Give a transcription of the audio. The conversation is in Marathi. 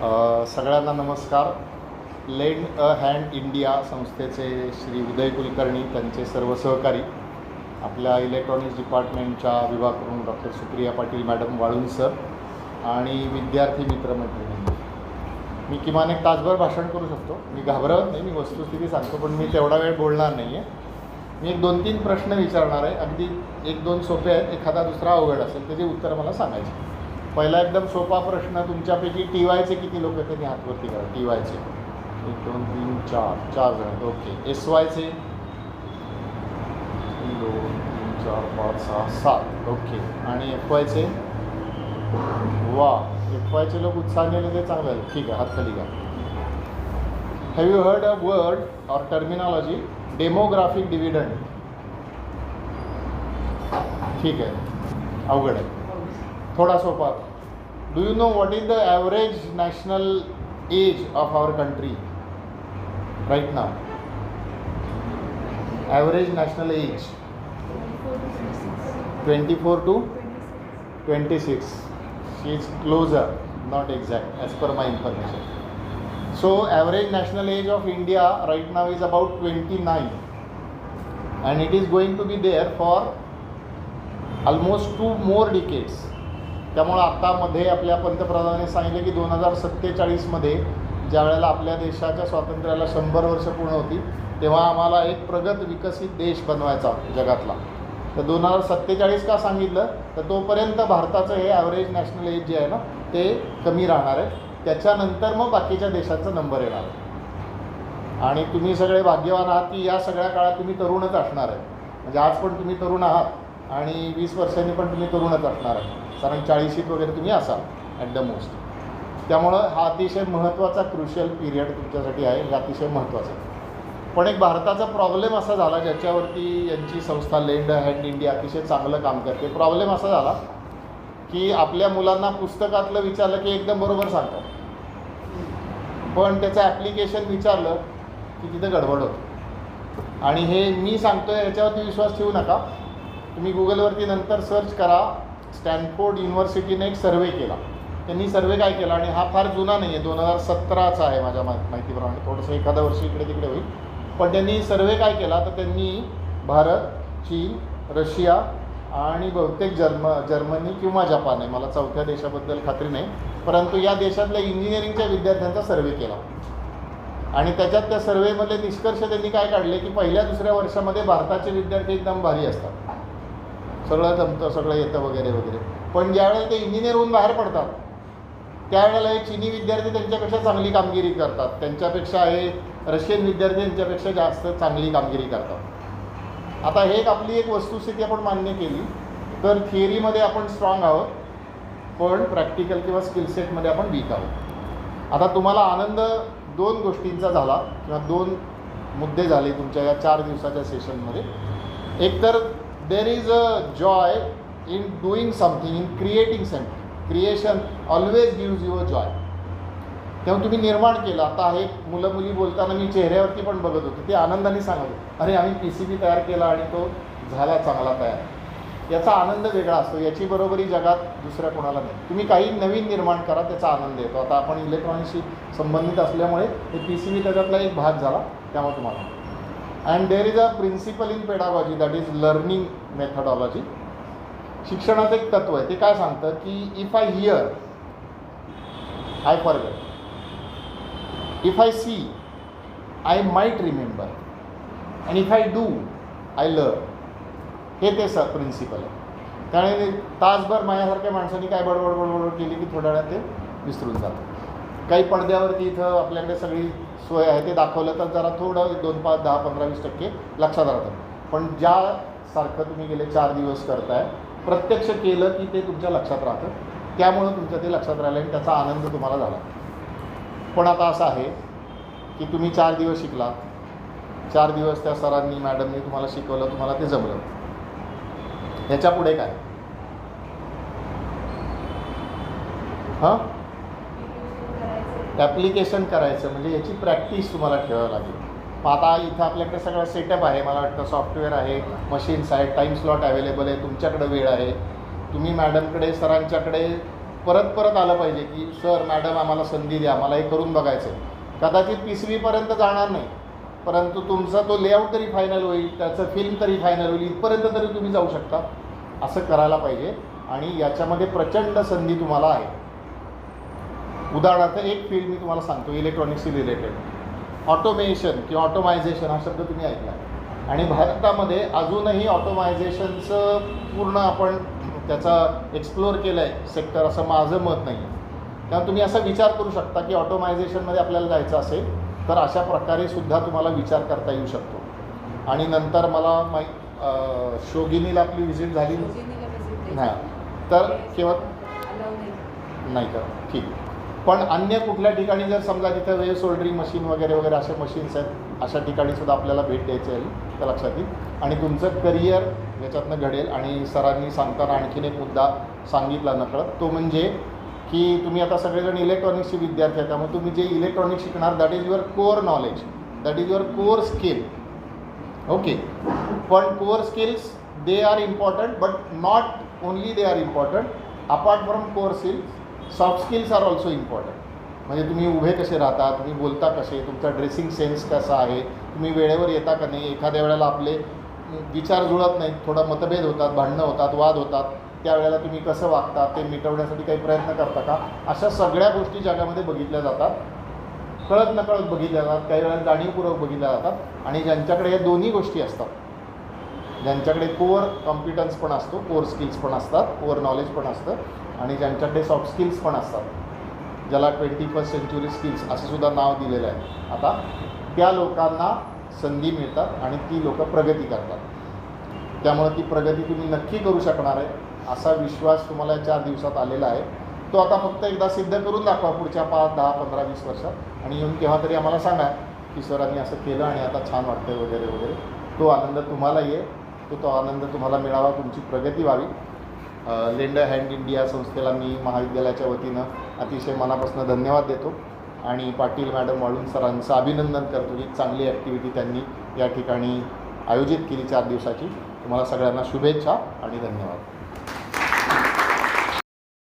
सगळ्यांना नमस्कार. लेंड अ हँड इंडिया संस्थेचे श्री उदय कुलकर्णी त्यांचे सर्व सहकारी आपल्या इलेक्ट्रॉनिक्स डिपार्टमेंटच्या विभाग डॉक्टर सुप्रिया पाटील मॅडम वाळून सर आणि विद्यार्थी मित्रमैत्रिणी. मी किमान एक तासभर भाषण करू शकतो. मी घाबरत नाही मी वस्तुस्थिती सांगतो पण मी तेवढा वेळ बोलणार नाही आहे मी एक दोन तीन प्रश्न विचारणार आहे. अगदी एक दोन सोपे आहेत एखादा दुसरा अवघड असेल त्याची उत्तर मला सांगायचे. पहिला एकदम सोपा प्रश्न तुमच्यापैकी टी वायचे किती लोक त्यांनी हातवरती करा टी वायचे एक दोन तीन चार. चार जण. ओके. एस वायचे दोन तीन चार पाच सहा सात. ओके. आणि एफ वायचे वा. एफ वायचे लोक उत्साहलेले ते चांगलं आहे. ठीक आहे. हात खाली घ्या. Have you heard a word or terminology demographic dividend ठीक आहे. अवघड आहे. थोडा सोपा do you know what is the average national age of our country right now average national age twenty four to twenty six she is closer not exact as per my information So average national age of India right now is about 29 and it is going to be there for almost two more decades त्यामुळं आत्तामध्ये आपल्या पंतप्रधानांनी सांगितलं की दोन हजार सत्तेचाळीसमध्ये ज्या वेळेला आपल्या देशाच्या स्वातंत्र्याला शंभर वर्ष पूर्ण होती तेव्हा आम्हाला एक प्रगत विकसित देश बनवायचा जगातला. तर दोन हजार सत्तेचाळीस का सांगितलं? तर तोपर्यंत भारताचं हे ॲव्हरेज नॅशनल एज जे आहे ना ते कमी राहणार आहे. त्याच्यानंतर मग बाकीच्या देशांचा नंबर येणार आहे. आणि तुम्ही सगळे भाग्यवान आहात की या सगळ्या काळात तुम्ही तरुणच असणार आहे. म्हणजे आज पण तुम्ही तरुण आहात. आणि वीस वर्षांनी पण तुम्ही तरुणच असणार आहे. कारण चाळीशीत वगैरे तुम्ही असाल ॲट द मोस्ट त्यामुळं हा अतिशय महत्त्वाचा क्रुशियल पिरियड तुमच्यासाठी आहे. हे अतिशय महत्त्वाचं आहे. पण एक भारताचा प्रॉब्लेम असा झाला ज्याच्यावरती यांची संस्था लेंड हँड इंडिया अतिशय चांगलं काम करते. प्रॉब्लेम असा झाला की आपल्या मुलांना पुस्तकातलं विचारलं की एकदम बरोबर सांगतात. पण त्याचं ॲप्लिकेशन विचारलं की तिथं गडबड होतं. आणि हे मी सांगतो आहे याच्यावरती विश्वास ठेवू नका. तुम्ही गुगलवरती नंतर सर्च करा. स्टॅनफोर्ड युनिव्हर्सिटीने एक सर्वे केला. त्यांनी सर्वे काय केला आणि हा फार जुना नाही आहे. दोन हजार सतराचा आहे माझ्या मा माहितीप्रमाणे. थोडंसं एखाद्या वर्षी इकडे तिकडे होईल. पण त्यांनी सर्वे काय केला तर त्यांनी भारत चीन रशिया आणि बहुतेक जर्म जर्मनी किंवा जपान आहे. मला चौथ्या देशाबद्दल खात्री नाही. परंतु या देशातल्या इंजिनिअरिंगच्या विद्यार्थ्यांचा सर्वे केला. आणि त्याच्यात त्या सर्वेमधले निष्कर्ष त्यांनी काय काढले की पहिल्या दुसऱ्या वर्षामध्ये भारताचे विद्यार्थी एकदम भारी असतात. सगळं जमतं सगळं येतं वगैरे वगैरे. पण ज्यावेळेला ते इंजिनियर होऊन बाहेर पडतात त्यावेळेला हे चिनी विद्यार्थी त्यांच्यापेक्षा चांगली कामगिरी करतात. त्यांच्यापेक्षा हे रशियन विद्यार्थी त्यांच्यापेक्षा जास्त चांगली कामगिरी करतात. आता हे एक आपली एक वस्तुस्थिती आपण मान्य केली. तर थिअरीमध्ये आपण स्ट्रॉंग आहोत पण प्रॅक्टिकल किंवा स्किल सेटमध्ये आपण वीक आहोत. आता तुम्हाला आनंद दोन गोष्टींचा झाला किंवा दोन मुद्दे झाले तुमच्या या चार दिवसाच्या सेशनमध्ये एक there is a joy in doing something in creating something creation always gives you a joy तेव्हा तुम्ही निर्माण केलं. आता हे मुलं मुली बोलताना मी चेहऱ्यावरती पण बघत होतो. ते आनंदाने सांगत होते. अरे आम्ही पी सी बी तयार केला आणि तो झाला चांगला तयार. याचा आनंद वेगळा असतो. याची बरोबरी जगात दुसऱ्या कोणाला नाही. तुम्ही काही नवीन निर्माण करा त्याचा आनंद येतो. आता आपण इलेक्ट्रॉनिक्सशी संबंधित असल्यामुळे हे पी सी बी त्याच्यातला एक भाग झाला. त्यामुळे तुम्हाला and there is a principle in pedagogy that is learning methodology शिक्षणाचं एक तत्व आहे. ते काय सांगतं की if I hear I forget if I see I might remember and if I do I learn हे ते स प्रिन्सिपल आहे. त्यामुळे तासभर माझ्यासारख्या माणसांनी काय बडबड बडबड केली की थोड्या वेळात ते विसरून जातं काही पडद्यावरती इथं आपल्याकडे सगळी सोय आहे ते दाखवलं तर जरा थोडं दोन पाच दहा पंधरा वीस टक्के लक्षात राहतं. पण ज्यासारखं तुम्ही गेले चार दिवस करताय प्रत्यक्ष केलं की ते तुमच्या लक्षात राहतं. त्यामुळं तुमच्या ते लक्षात राहिलं आणि त्याचा आनंद तुम्हाला झाला. पण आता असं आहे की तुम्ही चार दिवस शिकला. चार दिवस त्या सरांनी मॅडमनी तुम्हाला शिकवलं तुम्हाला ते जमलं. ह्याच्या पुढे काय? हां? ॲप्लिकेशन करायचं म्हणजे याची प्रॅक्टिस तुम्हाला ठेवावी लागेल. मग आता इथं आपल्याकडे सगळं सेटअप आहे. मला वाटतं सॉफ्टवेअर आहे मशीन्स आहेत टाईम स्लॉट अवेलेबल आहे तुमच्याकडे वेळ आहे. तुम्ही मॅडमकडे सरांच्याकडे परत परत आलं पाहिजे की सर मॅडम आम्हाला संधी द्या मला हे करून बघायचं आहे कदाचित पिसवीपर्यंत जाणार नाही. परंतु तुमचा तो लेआउट तरी फायनल होईल त्याचं फिल्म तरी फायनल होईल इथपर्यंत तरी तुम्ही जाऊ शकता. असं करायला पाहिजे. आणि याच्यामध्ये प्रचंड संधी तुम्हाला आहे. उदाहरणार्थ एक फील्ड मी तुम्हाला सांगतो इलेक्ट्रॉनिक्सशी रिलेटेड ऑटोमेशन किंवा ऑटोमायझेशन हा शब्द तुम्ही ऐकला. आणि भारतामध्ये अजूनही ऑटोमायझेशनचं पूर्ण आपण त्याचा एक्सप्लोअर केलं आहे सेक्टर असं माझं मत नाही. आहे त्यामुळे तुम्ही असा विचार करू शकता की ऑटोमायझेशनमध्ये आपल्याला जायचं असेल तर अशा प्रकारे सुद्धा तुम्हाला विचार करता येऊ शकतो. आणि नंतर मला माही अं, शोगिनीला आपली व्हिजिट झाली. हां. तर केव्हा? नाही. का ठीक पण अन्य कुठल्या ठिकाणी जर समजा तिथं वेव सोल्डरिंग मशीन वगैरे वगैरे असे मशीन्स आहेत अशा ठिकाणी सुद्धा आपल्याला भेट द्यायची आहे तर लक्षात येईल. आणि तुमचं करिअर याच्यातनं घडेल. आणि सरांनी सांगताना आणखीन एक मुद्दा सांगितला नकळत. तो म्हणजे की तुम्ही आता सगळेजण इलेक्ट्रॉनिक्सचे विद्यार्थी आहे त्यामुळे तुम्ही जे इलेक्ट्रॉनिक्स शिकणार that is your core knowledge that is your core skill okay पण core skills they are important but not only they are important apart from core skills soft skills are also important म्हणजे तुम्ही उभे कसे राहता तुम्ही बोलता कसे तुमचा ड्रेसिंग सेन्स कसा आहे तुम्ही वेळेवर येता का नाही एखाद्या वेळेला आपले विचार जुळत नाहीत थोडा मतभेद होतात भांडणं होतात वाद होतात त्यावेळेला तुम्ही कसं वागता ते मिटवण्यासाठी काही प्रयत्न करता का? अशा सगळ्या गोष्टी जगामध्ये बघितल्या जातात. कळत नकळत बघितल्या जातात काही वेळेला जाणीवपूर्वक बघितल्या जातात आणि ज्यांच्याकडे या दोन्ही गोष्टी असतात ज्यांच्याकडे कोअर कॉम्पिटन्स पण असतो कोअर स्किल्स पण असतात कोअर नॉलेज पण असतं आणि ज्यांच्याकडे सॉफ्ट स्किल्स पण असतात ज्याला ट्वेंटी फर्स्ट सेंचुरी स्किल्स असं सुद्धा नाव दिलेलं आहे. आता त्या लोकांना संधी मिळतात आणि ती लोकं प्रगती करतात. त्यामुळे ती प्रगती तुम्ही नक्की करू शकणार आहे असा विश्वास तुम्हाला या चार दिवसात आलेला आहे तो आता फक्त एकदा सिद्ध करून दाखवा पुढच्या पाच दहा पंधरा वीस वर्षात आणि येऊन केव्हा तरी आम्हाला सांगा की सरांनी असं केलं आणि आता छान वाटतंय वगैरे वगैरे. तो आनंद तुम्हाला ये तो तो आनंद तुम्हाला मिळावा तुमची प्रगती व्हावी. लेंडर हँड इंडिया संस्थेला मी महाविद्यालयाच्या वतीनं अतिशय मनापासून धन्यवाद देतो आणि पाटील मॅडम वाळून सरांचं अभिनंदन करतो. की चांगली ॲक्टिव्हिटी त्यांनी या ठिकाणी आयोजित केली चार दिवसाची. तुम्हाला सगळ्यांना शुभेच्छा आणि धन्यवाद.